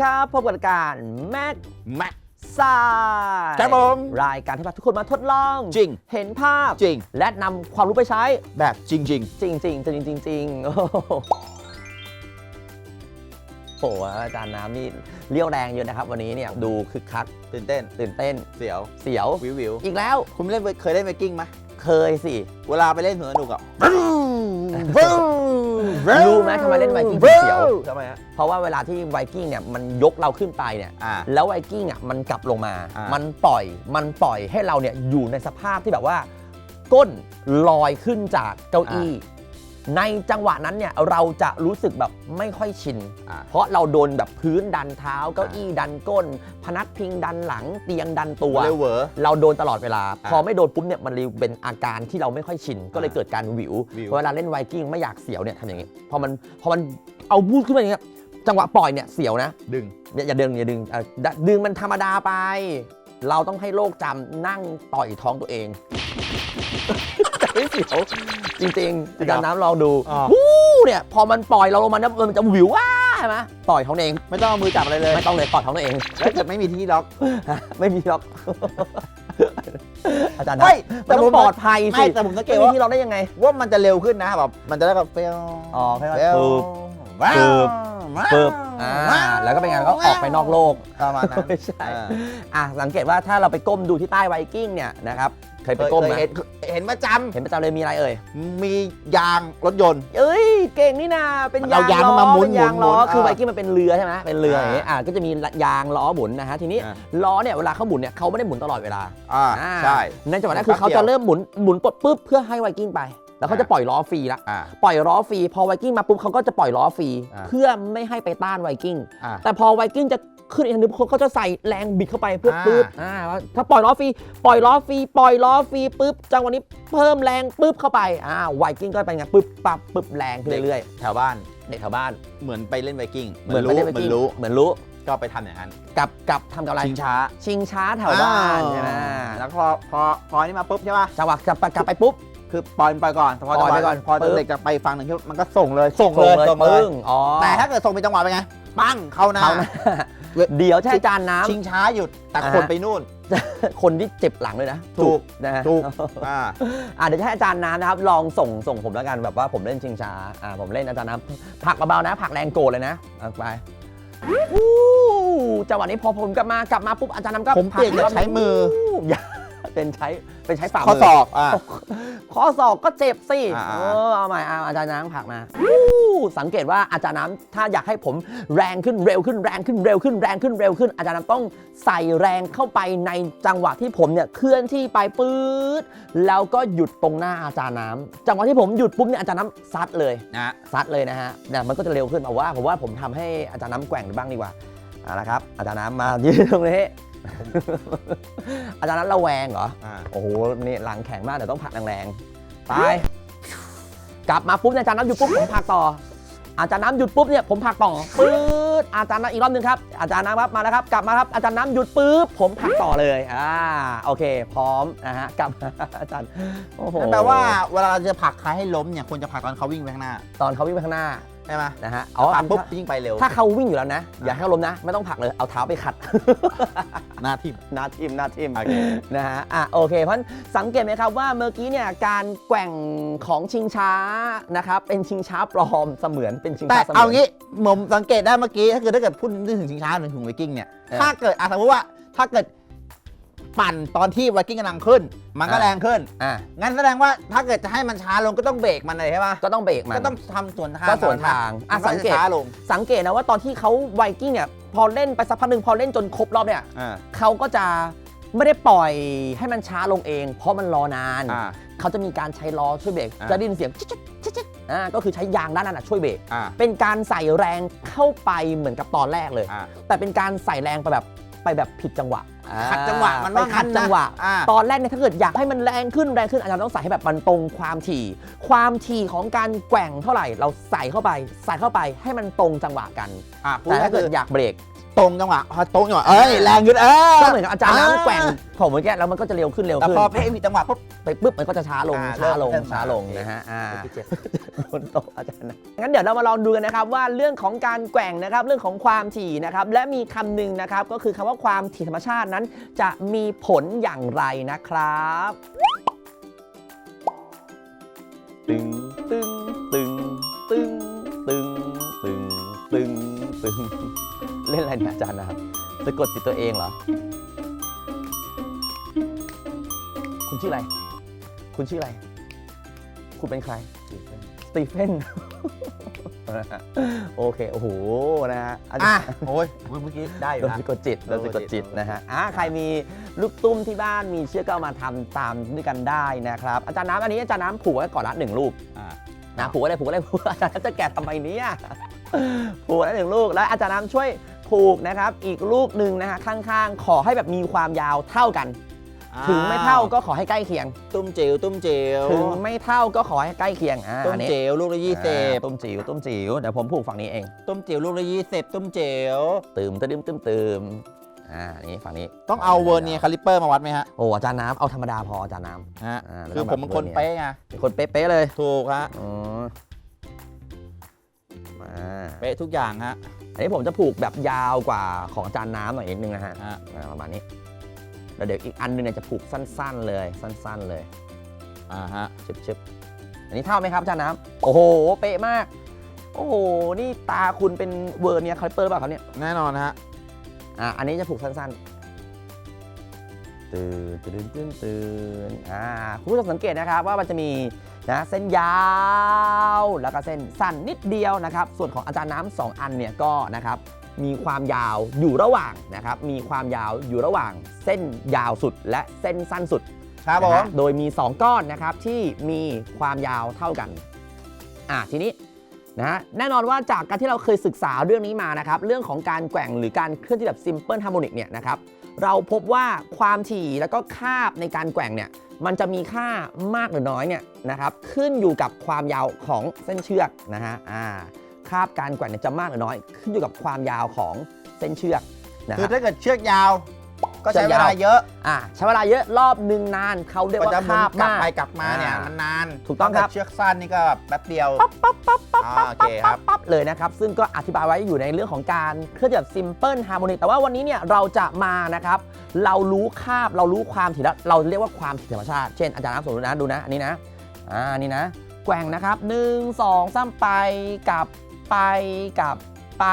ครับพบกับรายการแม็กแม็กซายครับผมรายการที่พาทุกคนมาทดลอง จริง เห็นภาพจริง และนำความรู้ไปใช้แบบจริงจริงจริงจริงจริงจริงโอ้โหโอ้โหอาจารย์น้ำนี่เรี่ยวแรงเยอะนะครับ วันนี้เนี่ยดูคึกคักๆตื่นเต้น ตื่นเต้นเสียว เสียววิววิวอีกแล้วคุณเล่นเคยเล่นไวกิ้งไหมเคยสิ เวลาไปเล่นสวนสนุกอะ รู้ไหมทำไมเล่นไวกิ้งถึงเสียว ทำไมฮะ เพราะว่าเวลาที่ไวกิ้งเนี่ยมันยกเราขึ้นไปเนี่ย อ่าแล้วไวกิ้งอะมันกลับลงมา อ่ามั มันปล่อย มันปล่อยให้เราเนี่ยอยู่ในสภาพที่แบบว่า ก้นลอยขึ้นจากเก้าอี้ ในจังหวะนั้นเนี่ยเราจะรู้สึกแบบไม่ค่อยชิน อ่า เพราะเราโดนแบบพื้นดันเท้าเก้าอี้ดันก้น พนักพิงดันหลังเตียงดันตัว เร็วเหวอ เราโดนตลอดเวลาอ่าพอไม่โดนปุ๊บเนี่ยมันเลยเป็นอาการที่เราไม่ค่อยชิน ก็เลยอ่าเกิดการหวิวหวิวพอเวลาเล่นไวกิ้งไม่อยากเสียวเนี่ยทำอย่างงี้พอมันพอมันเอาบูดขึ้นมาอย่างเงี้ยจังหวะปล่อยเนี่ยเสียวนะดึง อย่าอย่าดึงอย่าดึงเอ่อดดึงมันธรรมดาไป เราต้องให้โลกจำนั่งต่อยท้องตัวเอง จะไม่เสียวจริงๆอาจารย์น้ำลองดูอ๋อวู้เนี่ยพอมันปล่อยเราลงมาเนี่ยมันจะหวิวว้าใช่ไหมต่อยท้องตัวเองไม่ต้องเอามือจับอะไรเลย ไม่ต้องเลยต่อยท้องตัวเอง แล้วเกิดไม่มีที่ล็อก ไม่มีหรอก อาจารย์นะไม่แต่มันผต้อมงปลอดภัยไม่สิแต่ผมสังเกไม่ตมีว่าที่เราได้ยังไง ว่ามันจะเร็วขึ้นนะแบบมันจะได้แบบเฟลอ๋อแค่ว่าเฟลปึ๊บว้าวปึ๊บว้าวปึ๊บ อ่าแล้วก็เป็นไงก็ออกไปนอกโลก ประมาณนั้นไม่ใช่ อ่า อะสังเกตว่าถ้าเราไปก้มดูที่ใต้ไวกิ้งเนี่ยนะครับ เคยไปก้มไหมเคยเห็นเห็นประจเห็นประจำเลยมีอะไรเอ่ยำมียางรถยนต์ เอ้ยเก่งนี่นาเป็นมันยาเอางยางล้อมาหมุนเป็นยางล้อหมุนคืออ่าไวกิ้งมันเป็นเรือใช่ไหมเป็นเรืออย่างอ่างี้อะก็จะมียางล้อหมุนนะฮะทีนี้อ่าล้อเนี่ยเวลาเขาหมุนเนี่ยเขาไม่ได้หมุนตลอดเวลาอ่าอ่าใช่ในจังหวะนั้นคือเขาจะเริ่มหมุนหมุนปลดปุ๊บเพื่อให้ไวกิ้งไปแล้วเขาจะปล่อยล้อฟรีละอ่าปล่อยล้อฟรีพอไวกิ้งมาปุ๊บเขาก็จะปล่อยล้อฟรีอ่าเพื่อไม่ให้ไปต้านไวกิ้งอ่าแต่พอไวกิ้งจะ ขึ้นอีกทางนึงเขาจะใส่แรงบิดเข้าไปเพื่ออ่าปุ๊บอ่าถ้าปล่อยล้อฟรีปล่อยล้อฟรีปล่อยล้อฟรีปุ๊บจังหวะนี้เพิ่มแรงปุ๊บเข้าไปอ่าไวกิ้งก็ไปไงปุ๊บปั๊บปุ๊บแรงขึ้นเรื่อยแถวบ้านๆเด็กแถวบ้านเหมือนไปเล่นไวกิ้งเหมือนไปเล่นไวเหมือกิ้งนรู้เหมือนรู้ก็ไปทำอย่างนั้นกับกับทำกับอะไรชิงช้าชิงช้าแถวบ้านใช่ไหมแล้วพอพอพอนี่มาปุ๊บใช่ป่ะจังหวะกลับไปกลับไปปุ๊บ คือปล่อยมันไปก่อนพอปล่อยไปจังหวะก่อนพอปึ๊บ เด็กจะไปฟังหนึ่งมันก็ส่งเลยส่งเลยส่ส่งงเลเลยยปึ้งอ๋อแต่ถ้าเกิดส่งเป็นจังหวะเป็นไง ปั้งเข้าหน้า เขานะ เดี๋ยวใช้จานน้ำ ชิงช้าหยุดแต่อ่าคนไปนู่น คนที่เจ็บหลังเลยนะถูก นะฮะ ถูกอ่า อะเดี๋ยวจะให้อาจารย์น้ำนะครับลองส่งส่งผมแล้วกันแบบว่าผมเล่นชิงช้าอ่าผมเล่นอาจารย์น้ำผลักเบาๆนะผลักแรงโกรธเลยนะเอาไปวู้จังหวะนี้พอผมกลับมากลับมาปุ๊บอาจารย์น้ำก็ผมเปลี่ยนจากใช้มืออย่า เป็นใช้เป็นใช้ฝ่าข้อมืศอกอ่าข้อศอกก็เจ็บสิอ่าๆเออเอาใหม่เอาอาจารย์น้ำผลักมาวู้สังเกตว่าอาจารย์น้ำถ้าอยากให้ผมแรงขึ้นเร็วขึ้นแรงขึ้นเร็วขึ้นแรงขึ้นเร็วขึ้น อาจารย์น้ำต้องใส่แรงเข้าไปในจังหวะที่ผมเนี่ยเคลื่อนที่ไปปื๊ดแล้วก็หยุดตรงหน้าอาจารย์น้ำจังหวะที่ผมหยุดปุ๊บเนี่ยอาจารย์น้ำซัดเลย นะซัดเลยนะฮะเนี่ยมันก็จะเร็วขึ้นผมว่าผมว่าผมทำให้อาจารย์น้ำแกว่งบ้างดีกว่าเอาละครับ อาจารย์น้ำมายืนตรงนี้ อาจารย์น้ำระแวงเหรอ อ่าโอ้โห นี่หลังแข็งมากเดี๋ยวต้องผลักแรงๆ ไป กลับมาปุ๊บเนี่ยอาจารย์น้ำหยุดปุ๊บผมผลักต่อ อาจารย์น้ำหยุดปุ๊บเนี่ยผมผลักต่อปื๊ดอาจารย์น้ำอีกรอบหนึงครับ อาจารย์น้ำครับมาแล้วครับ กลับมาครับ อาจารย์น้ำหยุดปุ๊บผมผลักต่อเลย อ่า โอเค พร้อมนะฮะ กลับมา อาจารย์ โอ้โหนั่นแปลว่าเวลาเราจะผลักใครให้ล้มเนี่ยควรจะผลักตอนเขาวิ่งไปข้างหน้า ตอนเขาวิ่งไปข้างหน้า ใช่ไหมนะฮะเอาเอาผลักปุ๊บถ้ายิ่งไปเร็ว ถ้าเขาวิ่งอยู่แล้วนะ อย่าให้เขาล้มนะ ไม่ต้องผลักเลย เอาเท้าไปขัด หน้าทิ่มหน้าทิมหน้าทิมโอเคนะฮะอะโอเค เพราะฉะนั้นสังเกตไหมครับว่าเมื่อกี้เนี่ยการแกว่งของชิงช้านะครับ เป็นชิงช้าปลอมเสมือนเป็นชิงแต่ช้าเสมือนเอางี้ผมสังเกตได้เมื่อกี้ถ้าเกิดถ้าเกิดพูดถึงชิงช้าหรือถึงไวกิ้งเนี่ยเออถ้าเกิดอะสมมติว่าถ้าเกิด ปั่นตอนที่ไวกิ้งกำลังขึ้น มันก็อะแรงขึ้น อะงั้นแสดงว่าถ้าเกิดจะให้มันช้าลงก็ต้องเบรกมันเลยใช่ปะก็ต้องเบรกมันก็ต้องทำสวนทางก็สวนทางอะอะสัสังงเกเกตตช้าลง สังเกตนะว่าตอนที่เขาไวกิ้งเนี่ยพอเล่นไปสักพักหนึ่งพอเล่นจนครบรอบเนี่ยอ่า เขาก็จะไม่ได้ปล่อยให้มันช้าลงเอง เพราะมันรอนาน อ่า เขาจะมีการใช้ล้อช่วยเบรกอะจะได้ยินเสียงจิ๊ดจิ๊ดจิ๊ดจิ๊ดอ่าก็คือใช้ยางด้านนั้นนะช่วยเบรกอ่าเป็นการใส่แรงเข้าไปเหมือนกับตอนแรกเลย อ่า แต่เป็นการใส่แรงไปแบบ ไปแบบผิดจังหวะขัดจังหวะมันไปว่างั้นนะขัดจังหวะ อ่า ตอนแรกเนี่ยถ้าเกิดอยากให้มันแรงขึ้นแรงขึ้นอาจารย์ต้องใส่ให้แบบมันตรงความถี่ ความถี่ของการแกว่งเท่าไหร่ เราใส่เข้าไป ใส่เข้าไปให้มันตรงจังหวะกัน อ่าพูดแต่ถ้าก็เกิคืดออยากเบรก ตรงจังหวะพอตรงจังหวะเอ้ยแรงขึ้นเออก็เหมือนกับอาจารย์อ่าน้ำแกว่งของเมื่อกี้แล้วมันก็จะเร็วขึ้นเร็วแต่ขึ้นพอเพลงมีจังหวะปุ๊บ ไปปุ๊บมันก็จะช้าลงอ่าช้าลงเริ่มช้าลงโอเคนะฮะอ่าพี่เจ็ดบนโต๊ะอาจารย์นะงั้นเดี๋ยวเรามาลองดูกันนะครับว่าเรื่องของการแกว่งนะครับเรื่องของความถี่นะครับและมีคำหนึ่งนะครับก็คือคำว่าความถี่ธรรมชาตินั้น จะมีผลอย่างไรนะครับ ล่นอะไรเนี่ยอาจารย์นะครับสะกดจิตตัวเองเหรอ คุณชื่ออะไร คุณชื่ออะไร คุณเป็นใคร สตีเฟน โอเค โอ้โห นะฮะอาจาอะรย์ โอ้ยเมื่อกี้ได้อยู่โดนนะสะกดจิตโดนสะกดจิตโดนสะกดจิตนะฮะอะใครมีลูกตุ้มที่บ้านมีเชือกก็เอามาทำตามด้วยกันได้นะครับ อาจารย์น้ำอันนี้อาจารย์น้ำผูกไว้ก่อนละหนึ่งลูกอ่า นะผูกไว้เลยผูกไว้เลยผูกอาจารย์น้ำจะแกะทำไมเนี่ยผูกไว้หนึ่งลูกแล้วอาจารย์น้ำช่วย ผูกนะครับ อีกลูกหนึ่งนะฮะข้างๆ ขอให้แบบมีความยาวเท่ากัน ถึงไม่เท่าก็ขอให้ใกล้เคียง ตุ้มจิ๋วตุ้มจิ๋วถึงไม่เท่าก็ขอให้ใกล้เคียงอ่าตุ้มอันนี้จิ๋วลูกละยี่สิบอ่าตุ้มจิ๋วตุ้มจิ๋วเดี๋ยวผมผูกฝั่งนี้เอง ตุ้มจิ๋วลูกละยี่สิบตุ้มจิ๋วตืมตืมตืมตืมอ่านี่ฝั่งนี้ต้องเอาเวอร์เนียร์คาลิปเปอร์มาวัดไหมฮะโอ้อาจารย์น้ำเอาธรรมดาพออาจารย์น้ฮะอ่าคือผมเป็นคนเป๊ะไงำเป็นคนเป๊ะๆเลยถูกฮะ อ๋อมาเป๊ะทุกอย่างฮะอันนี้ผมจะผูกแบบยาวกว่าของอาจารย์น้ำหน่อยนิดนึงนะฮะฮะอ่าประมาณนี้แล้วเดี๋ยวอีกอันหนึงเนี่ยจะผูกสั้น ๆ เลย สั้น ๆ เลยอ่าฮะชึบๆอันนี้เท่าไหมครับอาจารย์น้ำโอ้โห เป๊ะมาก โอ้โห นี่ตาคุณเป็นเวอร์เนี่ยคาลิปเปอร์หรือเปล่าครับเนี่ย แน่นอนฮะอะอันนี้จะผูกสั้นๆตื่นตื่นตื่นตื่นอ่าคุณผู้ชมสังเกตนะครับว่ามันจะมี นะเส้นยาวแล้วก็เส้นสั้นนิดเดียวนะครับ ส่วนของอาจารย์น้ำสองอันเนี่ยก็นะครับมีความยาวอยู่ระหว่างนะครับมีความยาวอยู่ระหว่างเส้นยาวสุดและเส้นสั้นสุดครับผนะมฮะโดยมี 2 ก้อนนะครับที่มีความยาวเท่ากันอะทีนี้นะฮะแน่นอนว่าจากการที่เราเคยศึกษาเรื่องนี้มานะครับ เรื่องของการแกว่งหรือการเคลื่อนที่แบบ simple harmonic เนี่ยนะครับ เราพบว่าความถี่แล้วก็คาบในการแกว่งเนี่ยมันจะมีค่ามากหรือน้อยเนี่ยนะครับขึ้นอยู่กับความยาวของเส้นเชือกนะฮะอ่าคาบการแกว่งเนี่ยจะมากหรือน้อย ขึ้นอยู่กับความยาวของเส้นเชือกนะคือถ้าเกิดเชือกยาว ก็ใช้เชือกาวเวยลาเยอะอ่าใช้เวลาเยอะรอบหนึ่งนานเขาเรียกก็ว่าจะหมุนคาบกลับมากไปกลับมาเนี่ยอ่ามันนาน ถูกต้องครับถ้าเเชือกสั้นนี่ก็แป๊บเดียวปั๊บปั๊บปั๊บปั๊บอ่าโอเคครับปั๊บเลยนะครับ ซึ่งก็อธิบายไว้อยู่ในเรื่องของการเคลื่อนที่แบบ simple harmonic แต่ว่าวันนี้เนี่ยเราจะมานะครับเรารู้คาบเรารู้ความถี่แล้วเราเรียกว่าความถี่ธรรมชาติเช่นอาจารย์น้ำสมมตินะดูนะอันนี้นะอ่านี่นะแกว่งนะครับหนึ่งสองสามไปกลับไปกลับ ไป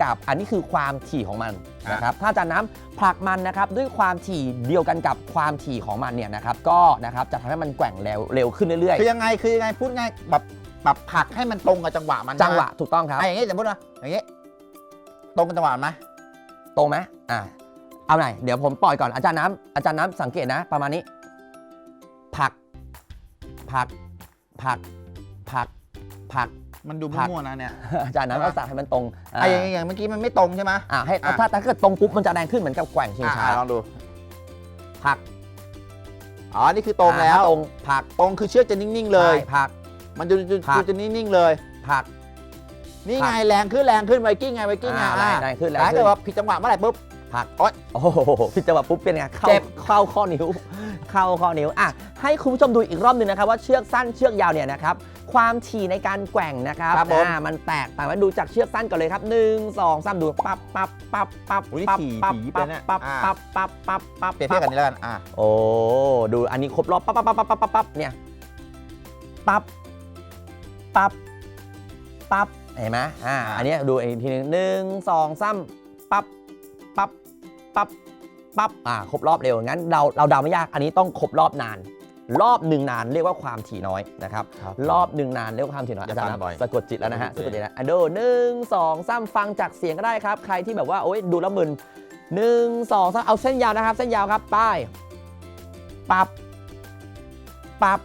กลับอันนี้คือความถี่ของมันนะครับถ้าอาจารย์น้ำผลักมันนะครับด้วยความถี่เดียวกันกับความถี่ของมันเนี่ยนะครับก็นะครับจะทำให้มันแกว่งเร็วเร็วขึ้นเรื่อยคือยังไงคือยังไงพูดง่ายแบบแบบผลักให้มันตรงกับจังหวะมันๆ จังหวะถูกต้องครับอะอย่างงี้สมมติว่าอย่างงี้ตรงกับจังหวะไหมตรงไหมอ่าเอาไหนอยเดี๋ยวผมปล่อยก่อนอาจารย์น้ำอาจารย์น้ำสังเกตนะ ประมาณนี้ผลักผลักผลักผลักผลัก มันดูผลักมั่วๆนะเนี่ยอาจารย์น้ำก็สั่งให้มันตรงอะอย่างอย่างเมื่อกี้มันไม่ตรงใช่ไหมอ่าให้อะ ถ้าถ้าเกิดตรงปุ๊บมันจะแรงขึ้นเหมือนกับแกว่งชิงอะช้าอะลองดูผลักอ๋อ นี่คือตรงแล้ว อ่าถ้าตรงผลักตรงคือเชือกจะนิ่งๆเลย ใช่ผลัก มันจะจะผลัก จะนิ่งๆเลยผลัก นี่ผลัไงกแรงขึ้นแรงขึ้นไวกิ้งไงไวกิ้งไงอ่าอะแรงขึ้นแรงแต่ถ้าขึ้เกินดว่าผิดจังหวะเมื่อไหร่ปุ๊บ ผลักโอ๊ยโอ้โหพี่จังหวะปุ๊บเป็นไงเข้าเจ็บ เข้าข้อนิ้ว เข้าข้อนิ้วอะให้คุณผู้ชมดูอีกรอบหนึ่งนะครับว่าเชือกสั้นเชือกยาวเนี่ยนะครับความถี่ในการแกว่งนะครับครับผม อ่ามันแตกต่างกันดูจากเชือกสั้นก่อนเลยครับหนึ่งสองสามดูปั๊บปั๊บปั๊บปั๊บอุ๊ยปั๊บถี่ปั๊บถี่ปั๊บไปเนี่ยปั๊บอ่าปั๊บปั๊บปั๊บปั๊บ เปรียบเทียบกันนี้แล้วกันอะ โอ้ดูอันนี้ครบรอบปั๊บปั๊บปั๊บปั๊บปั๊บปั๊บเนี่ยปั๊บปั๊บปั๊บเห็นไหมอ่าอ่า อันเนี้ยดูอีกทีหนึงหนึ่งสองสามปั๊บปั๊บ ปั๊บปั๊บอ่าครบรอบเร็วงั้นเราเราเดาไม่ยากอันนี้ต้องครบรอบนาน รอบหนึ่งนานเรียกว่าความถี่น้อยนะครับครับรอบหนึ่งนานเรียกว่าความถี่น้อยอย่าอาจารย์ฟังบ่อยนะสะกดจิตแล้วนะฮะโอสะเคกดจิตนะอะดูหนึ่งสองสามฟังจากเสียงก็ได้ครับ ใครที่แบบว่าโอ๊ยดูแล้วมึนหนึ่งสองสามเอาเส้นยาวนะครับ เส้นยาวครับป้ายปับปับ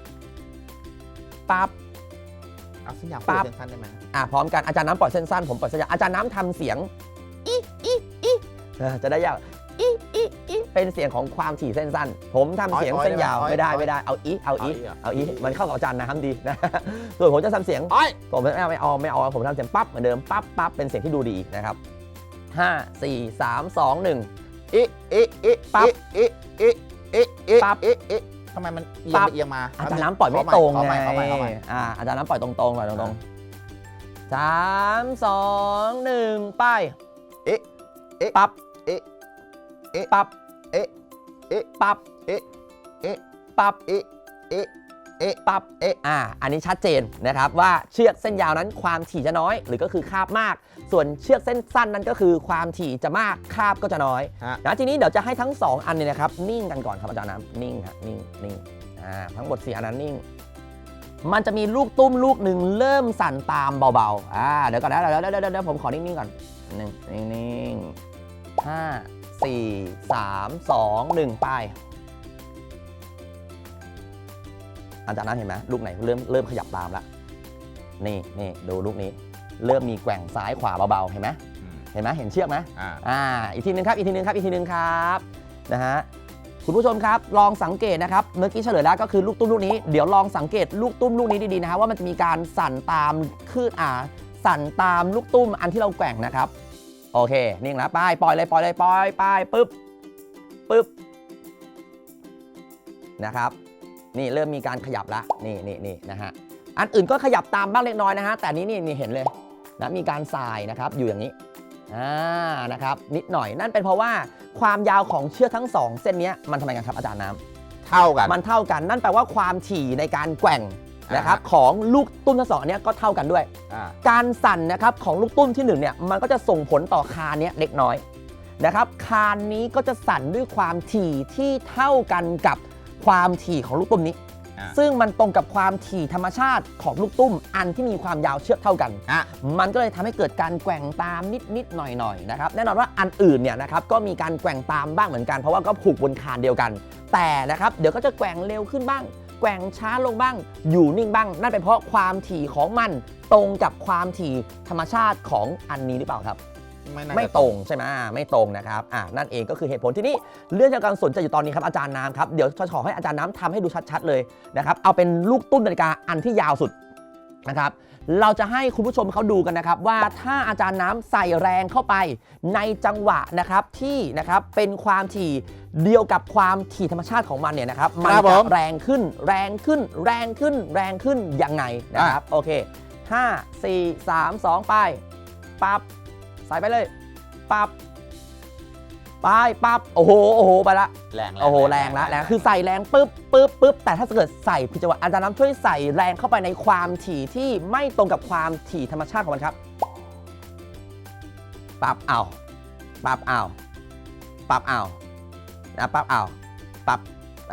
ปับ เอาเส้นยาวปั๊บเส้นสั้นได้ไหมอะพร้อมกันอาจารย์น้ำปล่อยเส้นสั้นผมปล่อยเส้นยาวอาจารย์น้ำทำเสียงอีอีอีเออจะได้ยาว อีอีอีเป็นเสียงของความถี่เส้นสั้น ผมทำเสียงเส้นยาวไม่ได้ไม่ได้เอาอีเอาอีเอาอีมันเข้ากับอาจารย์น้ำดีนะส่วนผมจะทำเสียงอ้อยผมไม่เอาไม่เอาไม่เอาผมทำเสียงปั๊บเหมือนเดิมปั๊บปั๊บเป็นเสียงที่ดูดีนะครับห้าสี่สามสองหนึ่งเอ๊ะเอ๊ะเอ๊ะปั๊บเอ๊ะเอ๊ะเอ๊ะเอ๊ะปั๊บเอ๊ะเอ๊ะทำไมมันเอียงปั๊บไปเอียงมา อาจารย์น้ำปล่อยไม่ตรงขอไงใหม่ขอใหม่ขอใหม่อ่าอาจารย์น้ำปล่อยตรงๆปล่อยตรงๆสามสองหนึ่งไปเอ๊ะเอ๊ะปั๊บ เอ๊ะเอ๊ะ ปั๊บเอ๊ะ เอ๊ะ ปั๊บเอ๊ะ เอ๊ะ ปั๊บเอ๊ะ เอ๊ะ เอ๊ะ ปั๊บเอ๊ะ อ่า อันนี้ชัดเจนนะครับว่าเชือกเส้นยาวนั้นความถี่จะน้อย หรือก็คือคาบมาก ส่วนเชือกเส้นสั้นนั้นก็คือความถี่จะมากคาบก็จะน้อยฮะ นะทีนี้เดี๋ยวจะให้ทั้ง 2 อันเนี่ยนะครับนิ่งกันก่อนครับอาจารย์น้ำนิ่งครับนิ่งนิ่งอ่าทั้งหมดสี่อันนั้นนิ่ง มันจะมีลูกตุ้มลูกหนึ่งเริ่มสั่นตามเบาๆ อ่าเดี๋ยวก่อนนะเดี๋ยวเดี๋ยวเดี๋ยวเดี๋ยวผมขอนิ่งๆก่อนหนึ่งนิ่งๆห้า สี่สามสองหนึ่งไปอาจารย์นั้นเห็นไหมลูกไหนเริ่มเริ่มขยับตามแล้วนี่นี่ดูลูกนี้ เริ่มมีแกว่งซ้ายขวาเบาๆเห็นไหมอืมเห็นไหมเห็นเชือกไหมอ่าอ่าอีกทีหนึงครับอีกทีหนึงครับอีกทีหนึงครับนะฮะคุณผู้ชมครับลองสังเกตนะครับเมื่อกี้เฉลยแล้วก็คือลูกตุ้มลูกนี้เดี๋ยวลองสังเกตลูกตุ้มลูกนี้ดีๆนะฮะว่ามันจะมีการสั่นตามคลื่นอ่าสั่นตามลูกตุ้มอันที่เราแกว่งนะครับ โอเค นิ่งแล้วไปปล่อยเลยปล่อยเลยปล่อยไปปึ๊บปึ๊บนะครับ นี่เริ่มมีการขยับละนี่นี่นี่นะฮะอันอื่นก็ขยับตามบ้างเล็กน้อยนะฮะแต่อันนี้นี่นี่เห็นเลยนะมีการสายนะครับอยู่อย่างนี้อ่านะครับนิดหน่อยนั่นเป็นเพราะว่าความยาวของเชือกทั้งสองเส้นเนี้ยมันทำไมกันครับอาจารย์น้ำเท่ากัน มันเท่ากันนั่นแปลว่าความถี่ในการแกว่ง นะครับอ่าฮะของลูกตุ้มทั้งสองอันเนี้ยก็เท่ากันด้วย อ่าการสั่นนะครับของลูกตุ้มที่หนึ่งเนี่ยมันก็จะส่งผลต่อคานเนี้ยเล็กน้อยนะครับคานนี้ก็จะสั่นด้วยความถี่ที่เท่ากันกับความถี่ของลูกตุ้มนี้ อ่า ซึ่งมันตรงกับความถี่ธรรมชาติของลูกตุ้มอันที่มีความยาวเชือกเท่ากัน อะ มันก็เลยทำให้เกิดการแกว่งตามนิดนิดๆหน่อยหน่อยๆนะครับแน่นอนว่าอันอื่นเนี่ยนะครับก็มีการแกว่งตามบ้างเหมือนกันเพราะว่าก็ผูกบนคานเดียวกัน แต่นะครับเดี๋ยวก็จะแกว่งเร็วขึ้นบ้าง แกว่งช้าลงบ้าง อยู่นิ่งบ้าง นั่นเป็นเพราะความถี่ของมันตรงกับความถี่ธรรมชาติของอันนี้หรือเปล่าครับไม่น่าจะไม่ตรงใช่ไหมไม่ตรงนะครับอ่านั่นเองก็คือเหตุผลที่นี่เรื่องที่กำลังสนใจอยู่ตอนนี้ครับอาจารย์น้ำครับเดี๋ยวจะขอให้อาจารย์น้ำทำให้ดูชัดๆเลยนะครับเอาเป็นลูกตุ้มนาฬิกาอันที่ยาวสุดนะครับ เราจะให้คุณผู้ชมเขาดูกันนะครับว่าถ้าอาจารย์น้ำใส่แรงเข้าไปในจังหวะนะครับที่นะครับเป็นความถี่เดียวกับความถี่ธรรมชาติของมันเนี่ยนะครับมันครับผจะมแรงขึ้นแรงขึ้นแรงขึ้นแรงขึ้นยังไงนะครับโอเค 5 4 3 2 ไป ปั๊บใส่ไปเลย ปั๊บ ไปปั๊บโอ้โหโอ้โหไปละแรงโอ้โหแรงละแรงคือใส่แรงปุ๊บปุ๊บปุ๊บแต่ถ้าเกิดใส่ผิดจังหวะอาจารย์น้ำช่วยใส่แรงเข้าไปในความถี่ที่ไม่ตรงกับความถี่ธรรมชาติของมันครับปั๊บเอาปั๊บเอาปั๊บเอานะปั๊บเอาปั๊บ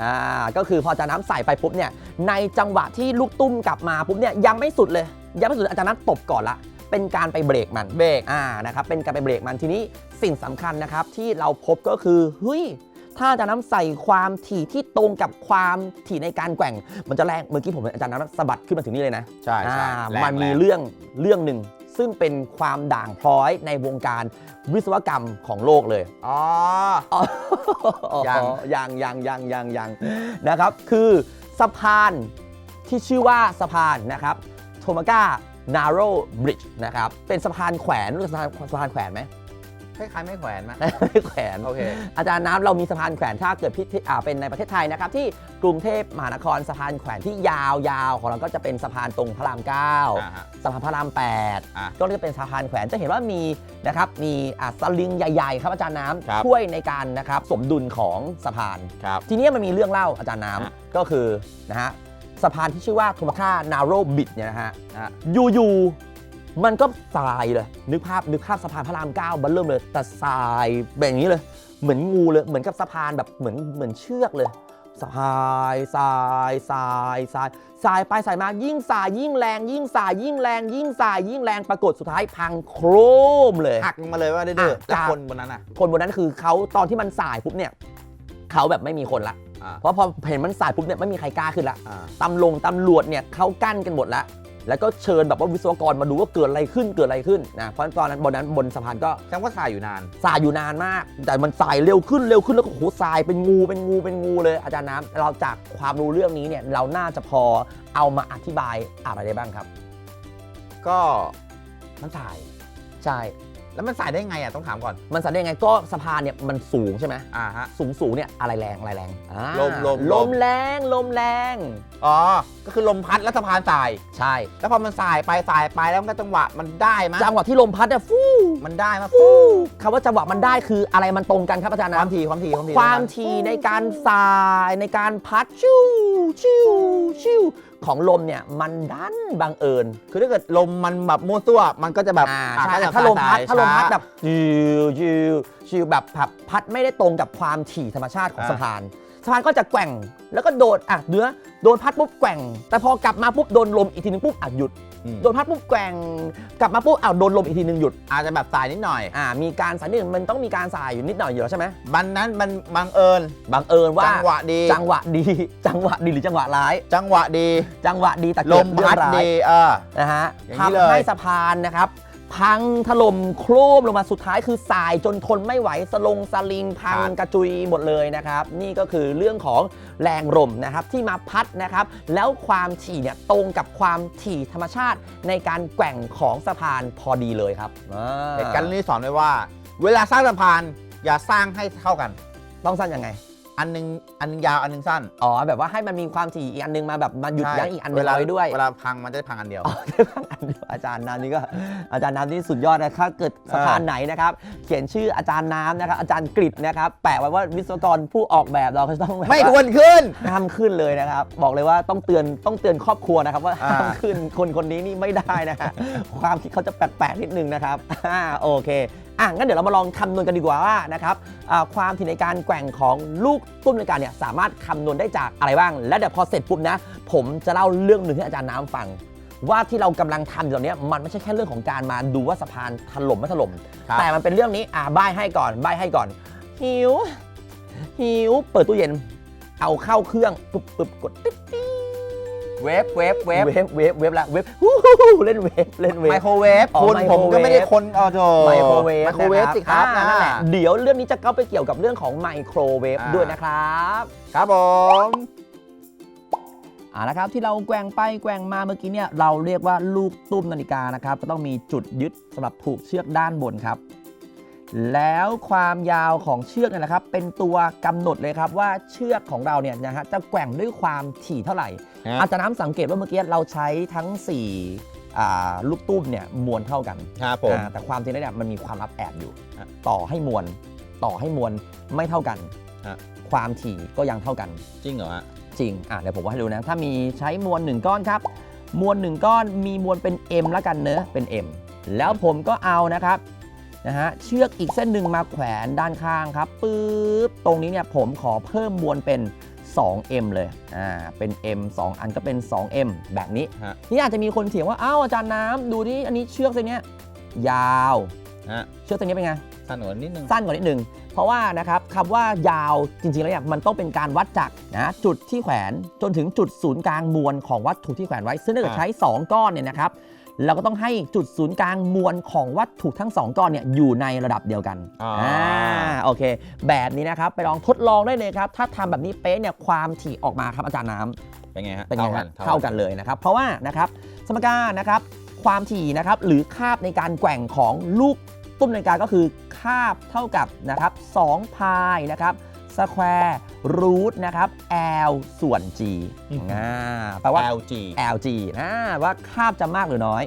อ่าก็คือพออาจารย์น้ำใส่ไปปุ๊บเนี่ยในจังหวะที่ลูกตุ้มกลับมาปุ๊บเนี่ยยังไม่สุดเลย ยังไม่สุดอาจารย์น้ำตบก่อนละ เป็นการไปเบรกมันเบรกอ่านะครับเป็นการไปเบรกมันทีนี้สิ่งสำคัญนะครับที่เราพบก็คือเฮ้ยถ้าอาจารย์น้ำใส่ความถี่ที่ตรงกับความถี่ในการแกว่ง มันจะแรงเมื่อกี้ผมเห็นอาจารย์น้ำสะบัดขึ้นมาถึงนี่เลยนะใช่ใช่อ่าแรงมันมีแรงเรื่องเรื่องหนึ่งซึ่งเป็นความด่างพร้อยในวงการวิศวกรรมของโลกเลย อ๋ออ๋อยังยังยังยังยังยังนะครับ คือสะพานที่ชื่อว่าสะพานนะครับ โทมาก้า narrow bridge นะครับ เป็นสะพานแขวนรู้จักสะพานสะพานแขวนไหม คล้ายๆไม่แขวนไหมไม่แขวน โอเค อาจารย์น้ำเรามีสะพานแขวนถ้าเกิดพิธีอ่าเป็นในประเทศไทยนะครับ ที่กรุงเทพมหานครสะพานแขวนที่ยาวๆของเราก็จะเป็นสะพานตรงพระรามอ่าฮะ9สะพานพระรามอะ8ก็จะเป็นสะพานแขวนจะเห็นว่ามีนะครับมีอ่าสลิงใหญ่ๆ ครับอาจารย์น้ครับำช่วยในการนะครับสมดุลของสะพาน ครับ ทีนี้มันมีเรื่องเล่าอาจารย์น้อะำก็คือนะฮะ สะพานที่ชื่อว่าโทมาค่านาโรบิดเนี่ยนะฮะนะฮะอยู่ๆมันก็สายเลย นึกภาพนึกภาพสะพานพระรามเก้าบันเริ่มเลย แต่สายแบบนี้เลย เหมือนงูเลย เหมือนกับสะพานแบบเหมือนเหมือนเชือกเลยสายสายสายสายสายไปสายมายิ่งสายยิ่งแรง ยิ่งสายยิ่งแรง ยิ่งสายยิ่งแรงปรากฏสุดท้ายพังโครมเลยหักลงมาเลยว่าดื้ออะๆแล้วจากคนบนนั้นอะคนบนนั้นคือเขาตอนที่มันสายปุ๊บเนี่ยเขาแบบไม่มีคนละอ่า เพราะพอเห็นมันสายปุ๊บเนี่ยไม่มีใครกล้าขึ้นละอ่าตำรวจตำรวจเนี่ยเขากั้นกันหมดละแล้วก็เชิญแบบว่าวิศวกรมาดูว่าเกิดอะไรขึ้นเกิดอะไรขึ้นนะเพราะตอนนั้นบนนั้นบนสะพานก็ฉันว่าถ่ายอยู่นานสายอยู่นานมาก แต่มันสายเร็วขึ้นเร็วขึ้นแล้วก็โอ้โหสายเป็นงูเป็นงูเป็นงูเลยอาจารย์น้ำเราจากความรู้เรื่องนี้เนี่ยเราน่าจะพอเอามาอธิบายอะไรได้บ้างครับ ก็มันถ่ายใช่ แล้วมันสายได้ไงอะต้องถามก่อนมันสันได้ยังไงก็สะพานเนี่ยมันสูงใช่ไหมอ่าฮะ สูงสูงเนี่ยอะไรแรงอะไรแรงอ่าลมลมลลมมแรงลมแรง อ๋อ ก็คือลมพัดแล้วสะพานสาย ใช่ แล้วพอมันสายไปสายไปแล้วมันก็จังหวะมันได้มั้ยจังหวะที่ลมพัดเนี่ยฟู่มันได้มั้ยฟู่คำว่าจังหวะมันได้คืออะไรมันตรงกันครับอาจารย์ความน้ำถี่ความถี่ความถี่ความถี่ในการสายในการพัดชิวชิวชิว ของลมเนี่ยมันดันบังเอิญ คือถ้าเกิดลมมันแบบมั่วซั่วมันก็จะแบบอ่าอะใช่ก็จะถ้าลมพัดสยถ้าลมพัดช้แบบชิวชิวชิวแบบแบบพัดไม่ได้ตรงกับความถี่ธรรมชาติของอ่าสะพาน สะพานก็จะแกว่ง แล้วก็โดดอะเนื้อโดนพัดปุ๊บแกว่ง แต่พอกลับมาปุ๊บโดนลมอีกทีนึงปุ๊บอะหยุด อืม โดนพัดปุ๊บแกว่ง กลับมาปุ๊บอ้าวโดนลมอีกทีนึงหยุด อาจจะแบบสายนิดหน่อย อ่ามีการสายนิดนึงมันต้องมีการสายอยู่นิดหน่อยอยู่แล้วใช่ไหมมันนั้นมันบังเอิญบังเอิญว่าจังหวะดี จังหวะดี จังหวะดีหรือจังหวะร้าย จังหวะดี จังหวะดีแต่ลเกิดมเรื่อพังดร้ายดีเออนะฮะอย่างนี้ทำเลยให้สะพานนะครับ พังถล่มโครมลงมาสุดท้ายคือสายจนทนไม่ไหวสลงสลิงพังกระจุยหมดเลยนะครับ นี่ก็คือเรื่องของแรงลมนะครับที่มาพัดนะครับ แล้วความถี่เนี่ยตรงกับความถี่ธรรมชาติในการแกว่งของสะพานพอดีเลยครับอ่าเหตุการณ์นี้สอนไว้ว่า เวลาสร้างสะพานอย่าสร้างให้เท่ากัน ต้องสั้นยังไง อันหนึงอันหนึงยาวอันหนึงสั้นอ๋อแบบว่าให้มันมีความถี่อีกอันนึงมาแบบมาหยุดใช่ยั้งอีกอันนึเวงลาไว้ด้วยเวลาพังมันจะได้พังอันเดียวอ๋อได้พังอันเดียวอาจารย์น้ำนี่ก็อาจารย์น้ำนี่สุดยอดนะถ้าเกิดสะพานไหนนะครับ เขียนชื่ออาจารย์น้ำนะครับอาจารย์กฤษนะครับแปะไว้ว่าวิศวกรผู้ออกแบบเราก็ต้องแบบไม่ควรขึ้นห้ามขึ้นเลยนะครับ บอกเลยว่าต้องเตือนต้องเตือนครอบครัวนะครับว่าอ่าห้ามขึ้นคนคนนี้นี่ไม่ได้นะฮะความคิดเขาจะแปลกๆนิดนึงนะครับอ่าโอเค อะงั้นเดี๋ยวเรามาลองคำนวณกันดีกว่าว่านะครับอ่าความถี่ในการแกว่งของลูกตุ้มนาฬิกาเนี่ยสามารถคำนวณได้จากอะไรบ้าง แล้วเดี๋ยวพอเสร็จปุ๊บนะ ผมจะเล่าเรื่องหนึ่งให้อาจารย์น้ำฟัง ว่าที่เรากำลังทำอยู่ตอนเนี้ยมันไม่ใช่แค่เรื่องของการมาดูว่าสะพานถล่มไม่ถล่มครับแต่มันเป็นเรื่องนี้อ่าใบให้ก่อนใบให้ก่อนหิวหิวเปิดตู้เย็น เอาเข้าเครื่องปุ๊บปุ๊บกดติ๊ดติ๊ด เวฟเวฟเวฟเวฟเวฟเวฟละเวฟฮู้ฮู้ฮู้เล่นเวฟเล่นเวไมฟโครเวฟอ๋อคุณไมโคผรมเวฟ ก็ไม่ได้คนเอาโถไมโครเวฟไมโครเวฟสิครับอ่านั่นแหละเดี๋ยวเรื่องนี้จะเข้าไปเกี่ยวกับเรื่องของไมโครเวฟอ่าด้วยนะครับครับผมอ่านะครับที่เราแกว่งไปแกว่งมาเมื่อกี้เนี่ยเราเรียกว่าลูกตุ้มนาฬิกานะครับก็ต้องมีจุดยึดสำหรับผูกเชือกด้านบนครับ แล้วความยาวของเชือกเนี่ยนะครับ เป็นตัวกำหนดเลยครับว่าเชือกของเราเนี่ยนะฮะจะแกว่งด้วยความถี่เท่าไหร่อาจารย์น้ำสังเกตว่าเมื่อกี้เราใช้ทั้ง4อ่าลูกตุ้มเนี่ยมวลเท่ากันครับผม อ่าแต่ความจริงแล้วเนี่ยมันมีความลับแอบอยู่ ฮะต่อให้มวลต่อให้มวลไม่เท่ากัน ฮะ ความถี่ก็ยังเท่ากัน จริงเหรอฮะ จริง อะเดี๋ยวผมว่าให้ดูนะ ถ้ามีใช้มวล1ก้อนครับ มวล1ก้อนมีมวลเป็น M แล้วกันเนอะเป็น M แล้วผมก็เอานะครับ นะฮะเชือกอีกเส้นหนึ่งมาแขวนด้านข้างครับปึ๊บตรงนี้เนี่ยผมขอเพิ่มมวลเป็น 2M เลยอ่าเป็น M 2 อันก็เป็น 2M แบบนี้ ฮะ นี่อาจจะมีคนเถียงว่าอ้าวอาจารย์น้ำดูที่อันนี้เชือกเส้นเนี้ยยาว ฮะเชือกเส้นนี้เป็นไงสั้นกว่านิดนึง สั้นกว่านิดนึง เพราะว่านะครับคำว่ายาวจริงๆ แล้วเนี่ยมันต้องเป็นการวัดจากนะจุดที่แขวนจนถึงจุดศูนย์กลางมวลของวัตถุที่แขวนไว้ ซึ่งถ้าเกิดอ่า ใช้ 2 ก้อนเนี่ยนะครับ เราก็ต้องให้จุดศูนย์กลางมวลของวัตถุทั้ง 2 ก้อนเนี่ยอยู่ในระดับเดียวกันอ่า โอเค แบบนี้นะครับไปลองทดลองได้เลยครับ ถ้าทำแบบนี้เป๊ะเนี่ยความถี่ออกมาครับอาจารย์น้ำ เป็นไงฮะเป็นไงฮะเท่าเท่ากักันนเลยนะครับ เพราะว่านะครับสมการนะครับความถี่นะครับหรือคาบในการแกว่งของลูกตุ้มนาฬิกาก็คือคาบเท่ากับนะครับ2พายนะครับ สแควร์รูทนะครับ L ส่วน G อ่าแปลว่า LG LG นะว่าคาบจะมากหรือน้อย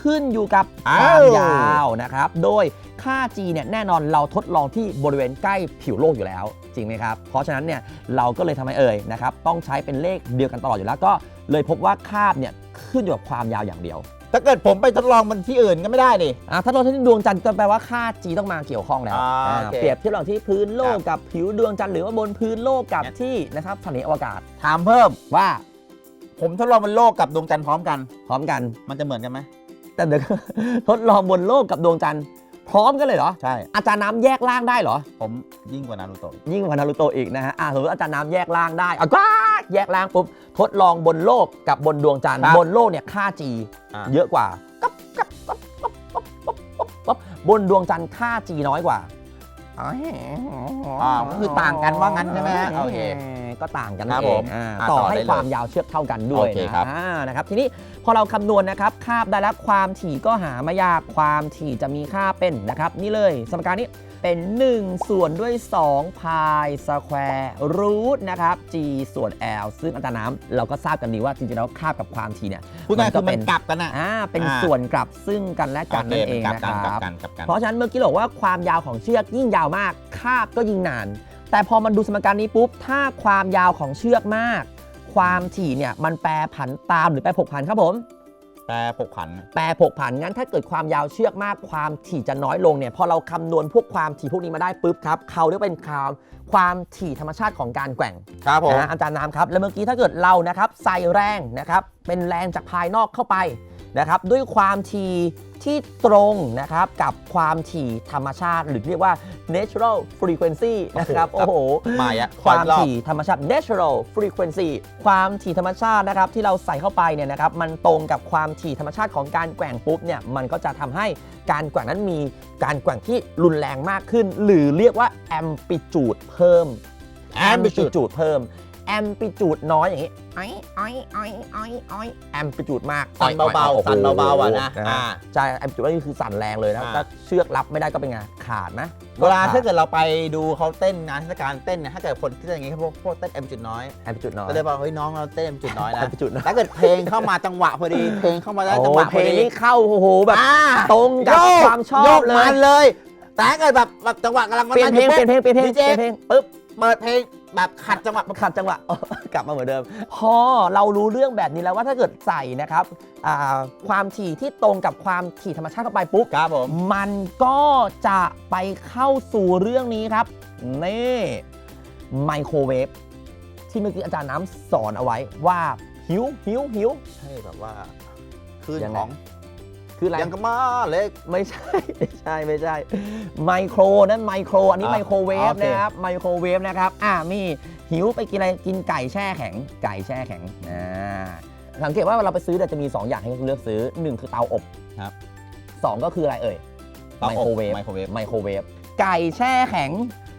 ขึ้นอยู่กับคอ้าววามยาวนะครับ โดยค่า G เนี่ยแน่นอนเราทดลองที่บริเวณใกล้ผิวโลกอยู่แล้ว จริงไหมครับ เพราะฉะนั้นเนี่ยเราก็เลยทำไมเอ่ยนะครับ ต้องใช้เป็นเลขเดียวกันตลอดอยู่แล้วก็เลยพบว่าคาบเนี่ยขึ้นอยู่กับความยาวอย่างเดียว ถ้าเกิดผมไปทดลองมันที่อื่นก็ไม่ได้ดิอะถ้าเราที่ดวงจันทร์ก็แปลว่าค่า G ต้องมาเกี่ยวข้องแล้วอ่าอ่าโอเคเปรียบเทียบระหว่างที่พื้นโลกครับกับผิวดวงจันทร์หรือว่าบนพื้นโลกกับที่นะครับสถานีอวกาศถามเพิ่ม ว่าผมทดลองบนโลกกับดวงจันทร์พร้อมกัน พร้อมกัน มันจะเหมือนกันไหมแต่เดี๋ยว ทดลองบนโลกกับดวงจันทร์ พร้อมกันเลยเหรอ ใช่ อาจารย์น้ำแยกล่างได้เหรอ ผมยิ่งกว่านารูโตะยิ่งกว่านารูโตะอีกนะฮะอะสมมติอาจารย์น้ำแยกล่างได้อะกาแยกล่างปุ๊บทดลองบนโลกกับบนดวงจันทร์บนโลกเนี่ยค่า g อ่เยอะกว่า บนดวงจันทร์ค่า g น้อยกว่า อ่าก็คือต่างกันว่างั้นใช่ไหมฮะโอเค ก็ต่างกันครับเอผงมอ่าอ่าต่อต่อให้ได้เลยความยาวเชือกเท่ากันด้วยโอเคนะครับ อ่านะครับ ทีนี้พอเราคำนวณนะครับคาบได้แล้วความถี่ก็หาไม่ยากความถี่จะมีค่าเป็นนะครับ นี่เลยสมการนี้ เป็น 1 ส่วนด้วย 2 พายสแควร์รูทนะครับ g ส่วน l ซึ่งอาจารย์น้ำเราก็ทราบกันดีว่าจริงๆแล้วคาบกับความถี่เนี่ยพูดง่ายๆคือเป็มันนกลับกันอะอ่าเป็นอ่าส่วนกลับซึ่งกันและกันนั่นเองกลับนะกันคกลับรับกันกลับกันเพราะฉะนั้นเมื่อกี้เราบอกว่าความยาวของเชือกยิ่งยาวมากคาบก็ยิ่งนาน แต่พอมันดูสมการนี้ปุ๊บถ้าความยาวของเชือกมาก ความถี่เนี่ยมันแปรผันตามหรือแปรผกผันครับผม แปรผกผัน แปรผกผันงั้นถ้าเกิดความยาวเชือกมากความถี่จะน้อยลงเนี่ยพอเราคำนวณพวกความถี่พวกนี้มาได้ปุ๊บครับเขาเรียกเป็นความความถี่ธรรมชาติของการแกว่งครับผมนะอาจารย์น้ำครับ แล้วเมื่อกี้ถ้าเกิดเรานะครับใส่แรงนะครับเป็นแรงจากภายนอกเข้าไป นะครับด้วยความถี่ที่ตรงนะครับกับความถี่ธรรมชาติ หรือเรียกว่า natural frequency นะครับโอ้โอ้โหโหมาอะความรอบถี่ธรรมชาติ natural frequency ความถี่ธรรมชาตินะครับที่เราใส่เข้าไปเนี่ยนะครับมันตรงกับความถี่ธรรมชาติของการแกว่งปุ๊บเนี่ยมันก็จะทำให้การแกว่งนั้นมีการแกว่งที่รุนแรงมากขึ้น หรือเรียกว่า amplitude เพิ่ม amplitude amplitude เพิ่ม amplitude น้อยอย่างนี้ไอ้ไอ้ไอ้ไอ้ไอ้ amplitude มากสั่นเบาๆโอ้โหสั่นเบาๆอะนะฮอ่าใช่ amplitude ก็คือสั่นแรงเลยนะอ่าถ้าเชือกรับไม่ได้ก็เป็นไงขาดไหมเวลาถ้าเกิดเราไปดูเขาเต้นงานเทศกาลเต้นเนี่ยถ้าเกิดคนที่เต้นอย่างงี้เขาพวกพวกเต้นเอ็มจุดน้อย amplitude น้อยก็เลยบอกเฮ้ยน้องเราเต้นเอ็มจุดน้อยนะ amplitude น้อยถ้าเกิดเพลงเข้ามาจังหวะพอดีเพลงเข้ามาได้จังหวะโอ้พเพลองดีนี้เข้าโอ้โหแบบอ่าตรงกับโยความชอบโยกเลมัยนเลยแต่ถ้าเกิดแบบแบบจังหวะกำลังเปลี่ยนเพลงมัเปลี่ยนเพลงเปลี่ยนเพลงดีเจเปลี่ยนเพลงปุ๊บเปิดเพลง แบบขัดจังหวะ ขัดจังหวะกลับมาเหมือนเดิม พอเรารู้เรื่องแบบนี้แล้วว่าถ้าเกิดใส่นะครับอ่าความถี่ที่ตรงกับความถี่ธรรมชาติเข้าไปปุ๊บครับผมมันก็จะไปเข้าสู่เรื่องนี้ครับนี่ไมโครเวฟที่เมื่อกี้อาจารย์น้ำสอนเอาไว้ว่าหิวหิวหิวใช่แบบว่าคืนยังไงของ คืออะไรยังกะมาเล็ก ไม่ใช่ ไม่ใช่ไม่ใช่ไมโครนั่นไมโคร อันนี้อ่าไมโครเวฟโอเค นะครับไมโครเวฟนะครับ อ่ามีหิวไปกินอะไรกินไก่แช่แข็ง ไก่แช่แข็งอ่าสังเกตว่าเวลาเราไปซื้อเนี่ยจะมี 2 อย่างให้เลือกซื้อ 1 คือเตาอบครับ สองก็คืออะไรเอ่ย เตาอบไมโครเวฟ ไมโครเวฟไมโครเวฟไก่แช่แข็ง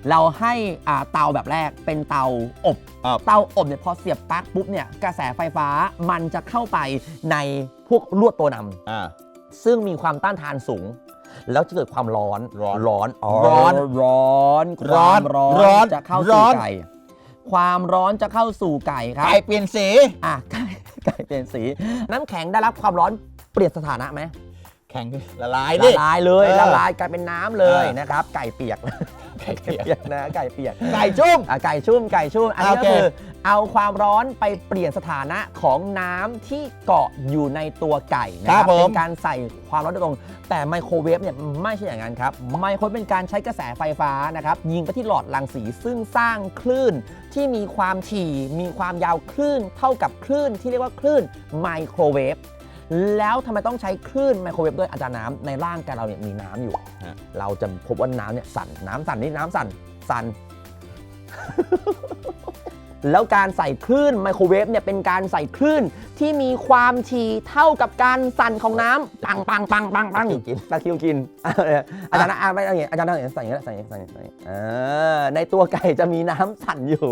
เราให้อ่าเตาแบบแรกเป็นเตาอบครับเตาอบเนี่ยพอเสียบปลั๊กปุ๊บเนี่ยกระแสไฟฟ้ามันจะเข้าไปในพวกลวดตัวนำ อ่า ซึ่งมีความต้านทานสูง แล้วจะเกิดความร้อนร้อน ร้อนร้อนร้อนร้อนความร้อนร้อนจะเข้าร้สู่อนไก่ ความร้อนจะเข้าสู่ไก่ครับไก่เปลี่ยนสีอะไก่ไก่เปลี่ยนสี น้ำแข็งได้รับความร้อนเปลี่ยนสถานะไหมแข็งละลายละดิลายเลยเออละลายกลายเป็นน้ำเลยเออนะครับ ไก่เปียก ไก่เปียกนะไก่เปียกไก่จุ้มอะไก่ชุ่มไก่ชุ่มอันนี้โอก็เคคือเอาความร้อนไปเปลี่ยนสถานะของน้ำที่เกาะอยู่ในตัวไก่นะคครัรับบผมเป็นการใส่ความร้อนโดยตรง แต่ไมโครเวฟเนี่ยไม่ใช่อย่างนั้นครับไมโครเวฟเป็นการใช้กระแสไฟฟ้านะครับยิงไปที่หลอดรังสีซึ่งสร้างคลื่นที่มีความถี่ มีความยาวคลื่นเท่ากับคลื่นที่เรียกว่าคลื่นไมโครเวฟ แล้วทำไมต้องใช้คลื่นไมโครเวฟด้วยอาจารย์น้ำในร่างกายเราเนี่ยมีน้ำอยู่ ฮะ เราจะพบว่าน้ำเนี่ยสั่นน้ำสั่นนี่น้ำสั่นสั่น แล้วการใส่คลื่นไมโครเวฟเนี่ยเป็นการใส่คลื่นที่มีความถี่เท่ากับการสั่นของน้ำปังปังปังปังปังตะคริวกินตะคริวกินอะเอออาจารย์นะอะไม่เอาอย่างงี้อาจารย์เอาอย่างงี้ใส่อย่างงี้ใส่อย่างงี้ใส่อย่างงี้ใส่อย่างงี้เออในตัวไก่จะมีน้ำสั่นอยู่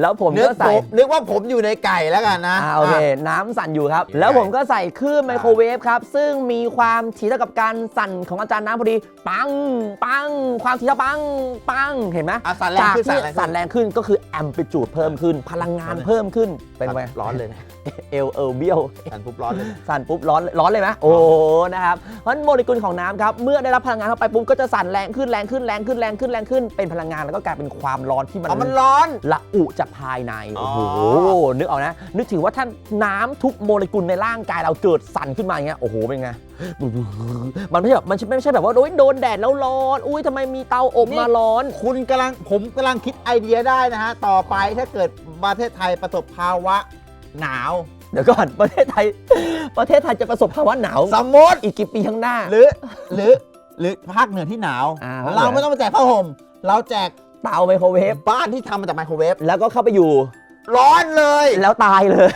แล้วผมนึกก็ผใส่มนึกว่าผมอยู่ในไก่แล้วกันนะอ่าโอเคน้ำสั่นอยู่ครับอยู่แล้วได้ผมก็ใส่คลื่นไมโครเวฟครับซึ่งมีความถี่เท่ากับการสั่นของอาจารย์น้ำพอดี ปังปัง ความถี่เท่าปังปังเห็นไหมอะสั่นแรงจากขึ้นที่สั่นแรงขึ้นสั่นแรงขึ้นก็คือแอมพลิจูดเพิ่มขึ้น พลังงานเพิ่มขึ้นเป็นไงร้อนเลยนะเอลเอลเบี้ยวสั่นปุ๊บร้อนเลยนะสั่นปุ๊บร้อนร้อนเลยไหมโอ้โหนะครับเพราะฉะนั้นโมเลกุลของน้ำครับเมื่อได้รับพลังงานเข้าไปปุ๊บก็จะสั่นแรงขึ้นแรงขึ้นแรงขึ้นแรงขึ้นแรงขึ้นเป็นพลังงานแล้วก็กลายเป็นความร้อนที่มันอ๋อมันร้อนละอุจากภายในอ๋โอ้อโหนึกเอานะนึกถึงว่าถ้าน้ำทุกโมเลกุลในร่างกายเราเกิดสั่นขึ้นมาอย่างเงี้ยโอ้โหเป็นไงมันไม่ใช่แบบมันไม่ใช่แบบว่าโอ๊ยโดนแดดแล้วร้อน อุ้ยทำไมมีเตาอบมาร้อน คุณกำลังผมกำลังคิดไอเดียได้นะฮะ ต่อไปถ้าเกิดประเทศไทยประสบภาวะ หนาว เดี๋ยวก่อนประเทศไทย ประเทศไทยจะประสบภาวะหนาวสมมติอีกกี่ปีข้างหน้า หรือหรือหรือภาคเหนือที่หนาว อ่าเราไม่ต้องมาแจกผ้าห่มเราแจกเตาไมโครเวฟบ้านที่ทำมาจากไมโครเวฟแล้วก็เข้าไปอยู่ ร้อนเลย แล้วตายเลย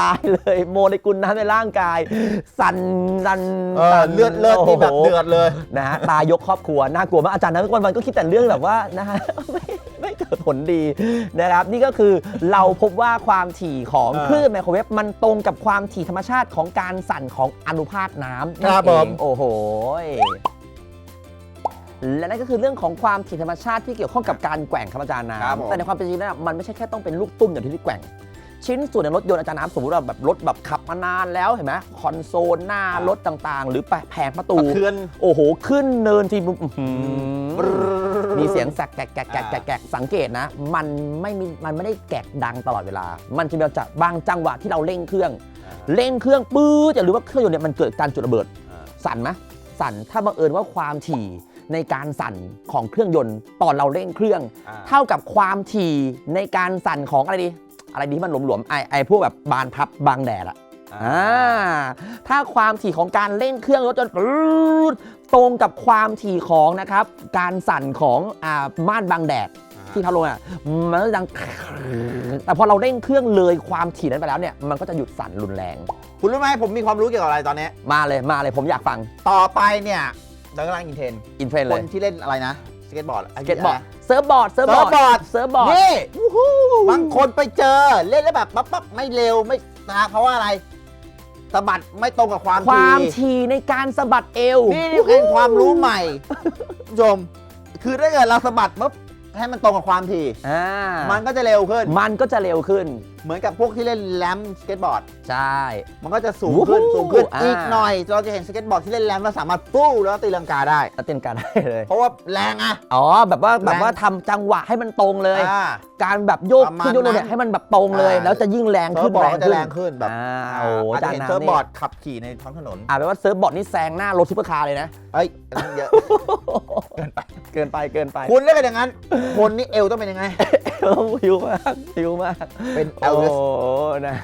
ตายเลยโมเลกุลน้ำในร่างกาย สั่นดันเออสั่นเลือดเลือดนี่แบบโโหเดือดเลย นะฮะตายยกครอบครัวน่ากลัวมากอาจารย์นั้นวันวันๆก็คิดแต่เรื่องแบบว่านะฮะไม่ไม่เกิดผลดีนะครับ นี่ก็คือเราพบว่าความถี่ของเออคลื่นไมโครเวฟมันตรงกับความถี่ธรรมชาติของการสั่นของอนุภาคน้ำนั่นครับเอผงมโอ้โห และนั่นก็คือเรื่องของความถี่ธรรมชาติที่เกี่ยวข้องกับการแกว่งครับอาจารย์ครับผมน้ำแต่ในความเป็นจริงแล้วมันไม่ใช่แค่ต้องเป็นลูกตุ้มอย่างที่แกว่ง ชิ้นส่วนในรถยนต์อาจารย์น้ำสมมติว่าแบบรถแบบขับมานานแล้วเห็นไหมคอนโซลหน้ารถต่างๆ หรือแผงประตูสะเทือน โอ้โห ขึ้นเนินทีปุ๊บอื้อหือรมีเสียงแสกแกกแกกแกกแกกแกกสังเกตนะ มันไม่มีมันไม่ได้แกกดังตลอดเวลา มันจะมีจะบางจังหวะที่เราเร่งเครื่องเร่งเครื่องปื๊ดอย่าลืมว่าเครื่องยนต์เนี่ยมันเกิดการจุดระเบิด สั่นไหมสั่นถ้าบังเอิญว่าความถี่ ในการสั่นของเครื่องยนต์ตอนเราเร่งเครื่อง อ่า เท่ากับความถี่ในการสั่นของอะไรดี อะไรดีที่มันหลวมๆไอไอพวกแบบบานพับบางแดดอะอ่าถ้าความถี่ของการเร่งเครื่องรถจนปื๊ดตรงกับความถี่ของนะครับการสั่นของอ่าม่านบางแดด ที่เขาลงอะมันก็จะดัง แต่พอเราเร่งเครื่องเลยความถี่นั้นไปแล้วเนี่ย มันก็จะหยุดสั่นรุนแรง คุณรู้ไหมผมมีความรู้เกี่ยวกับอะไรตอนนี้ มาเลยมาเลยผมอยากฟัง ต่อไปเนี่ย เรากำลังอินเทนอินเทรนด์คเลนยที่เล่นอะไรนะสเก็ตบอร์ดสเก็ตบอร์ดเซิร์ฟบอร์ดเซิร์ฟบอร์ด Surfboard เซิร์ฟบอร์ดนี่บางคนไปเจอเล่นแล้วแบบปั๊บปั๊บไม่เร็วไม่นะเพราะว่าอะไรสะบัดไม่ตรงกับความความถี่ถี่ในการสะบัดเอวนี่นี่เป็นความรู้ใหม่คุณผู้ชมคือถ้าเกิดเราสะบัดปุ๊บให้มันตรงกับความถี่อ่ามันก็จะเร็วขึ้น มันก็จะเร็วขึ้น เหมือนกับพวกที่เล่นแรมสเก็ตบอร์ด ใช่ มันก็จะสูงขึ้นวู้ฮู้สูงขึ้นอ่า อีกหน่อย เราจะเห็นสเก็ตบอร์ดที่เล่นแรมแล้วสามารถฟู้แล้วตีลังกาได้แล้วเต้นกันได้เลย เพราะว่าแรงอะ อ๋อ แบบว่าแบบว่าแรงทำจังหวะให้มันตรงเลย อ่า การแบบโยกประมาณขึ้นโยกลงเนี่ยนั้นให้มันแบบตรงเลย อ่า แล้วจะยิ่งแรงเซิขึ้ร์นฟบอแรร์ดงก็จะขึ้นแรงขึ้นแบบอ่าอ่าโอ้อาจจะจานเห็นน้ำเซิร์ฟนี่บอร์ดขับขี่ในท้องถนน อ่าแปลว่าเซิร์ฟบอร์ดนี่แซงหน้ารถซุปเปอร์คาร์เลยนะ เอ้ยอันนั้นเยอะ เกินไปเกินไปคุณเล่นกันอย่างนั้น คนนี่เอวต้องเป็นยังไงเอวหิวมากหิวมากเป็นเอโอ้ลวิสโหนะ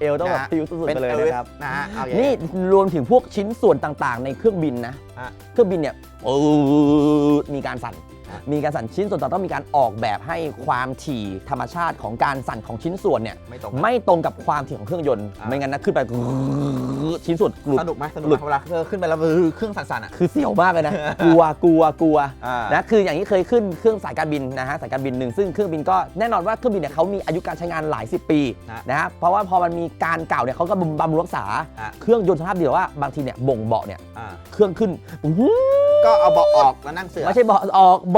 เอวต้องแบบนะหิวสุดๆเป็นไปเลยเอลวิสนะครับ นะฮะเอาอย่างนี่รวมถึงพวกชิ้นส่วนต่างๆ ในเครื่องบินนะอะเครื่องบินเนี่ยปืดมีการสั่นอะ มีการสั่นชิ้นส่วนต่างๆต้องมีการออกแบบให้ความถี่ธรรมชาติของการสั่นของชิ้นส่วนเนี่ยไม่ตรงไม่ตรงกับความถี่ของเครื่องยนต์อะไม่งั้นนะขึ้นไปชิ้นส่วนหลุด สนุกไหมสนุกหลุไหมดเวลาเครื่องไปแล้วเครื่องสั่นๆอะ คือเสียวมากเลยนะ กลัวกลัวกลัวอ่านะคืออย่างนี้เคยขึ้นเครื่องสายการบินนะฮะสายการบินหนึ่งซึ่งเครื่องบินก็แน่นอนว่าเครื่องบินเนี่ยเขามีอายุการใช้งานหลายสิบปีฮะนะฮะเพราะว่าพอมันมีการเก่าเนี่ยเขาก็บำรุงรักษาฮะเครื่องยนต์สภาพเดียวว่าบางทีเนี่ยบ่งเบาะเนี่ยอ่าเครื่องขึ้นอื้อหือก็เอาเบาะออกแล้วนั่งเสือ ไม่ใช่เบาะออกเบ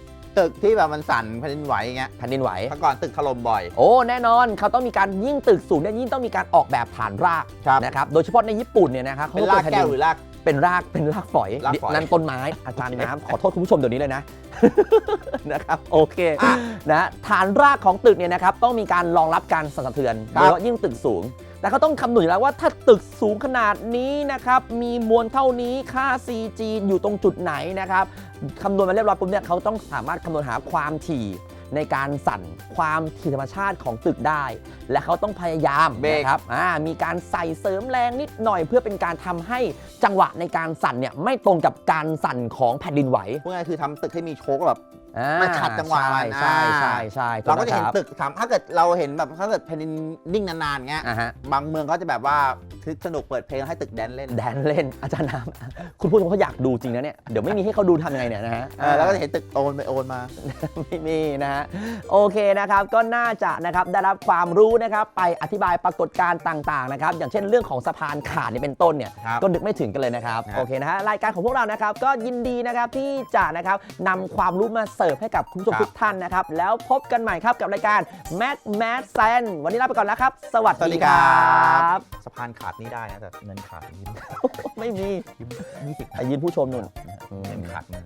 ตึกที่แบบมันสั่นแผ่นดินไหวอย่างเงี้ยแผ่นดินไหว เมื่อก่อนตึกถล่มบ่อย โอ้ แน่นอนเขาต้องมีการยิ่งตึกสูงเนี่ยยิ่งต้องมีการออกแบบฐานรากครับ นะครับ โดยเฉพาะในญี่ปุ่นเนี่ยนะครับเขาเป็นก็รากแผ่นแก้ดิวนหรือราก เป็นรากเป็นรากฝอยรากฝอยนั่นต้นไม้อาจารย์น้ำขอโทษคุณผู้ชมเดี๋ยวนี้เลยนะ นะครับโอเคอะนะฐานรากของตึกเนี่ยนะครับต้องมีการรองรับการสั่นสะเทือนครับโดยเฉพาะยิ่งตึกสูง แต่เขาต้องคำนวณอยู่แล้วว่าถ้าตึกสูงขนาดนี้นะครับมีมวลเท่านี้ค่า CG อยู่ตรงจุดไหนนะครับคำนวณมาเรียบร้อยปุ๊บเนี่ยเขาต้องสามารถคำนวณหาความถี่ในการสั่นความถี่ธรรมชาติของตึกได้ และเขาต้องพยายามเบรก นะครับอ่ามีการใส่เสริมแรงนิดหน่อยเพื่อเป็นการทำให้จังหวะในการสั่นเนี่ยไม่ตรงกับการสั่นของแผ่นดินไหว พูดง่ายๆคือทำตึกให้มีโชคแบบ อ่าไม่ขัดจังหวะใช่มันใช่อ่าใช่ใช่เราก็จะเห็นถูตึกถามถ้าเกิดเราเห็นแบบถ้าเกิดแผ่นดินนิ่งนานๆเงี้ย อ่าฮะ บางเมืองก็จะแบบว่าคือสนุกเปิดเพลงให้ตึกแดนเล่น แดนเล่นอาจารย์น้ำคุณผู้ชมเขาอยากดูจริงนะเนี่ย เดี๋ยวไม่มีให้เขาดูทำยังไงเนี่ยนะฮะเออแล้วก็จะเห็นตึกโอนไปโอนมา ไม่มีนะฮะ โอเคนะครับก็น่าจะนะครับได้รับความรู้นะครับไปอธิบายปรากฏการณ์ต่างๆนะครับอย่างเช่นเรื่องของสะพานขาดนี่เป็นต้นเนี่ยครับก็นึกไม่ถึงกันเลยนะครับครับ โอเคนะฮะรายการของพวกเรานะครับก็ยินดีนะครับที่จะนะครับนำความรู้มาเสิร์ฟให้กับคุณผู้ชมครับทุกท่านนะครับแล้วพบกันใหม่ครับกับรายการ Mac Mad s a n วันนี้ลาไปก่อนแล้วครับ สวัสดีครับ สะพานขาดนี่ได้นะแต่เงินขาดยิ้มไม่มียิ้มนี่สิไปยืนผู้ชมนุ่นเงินขาดมือ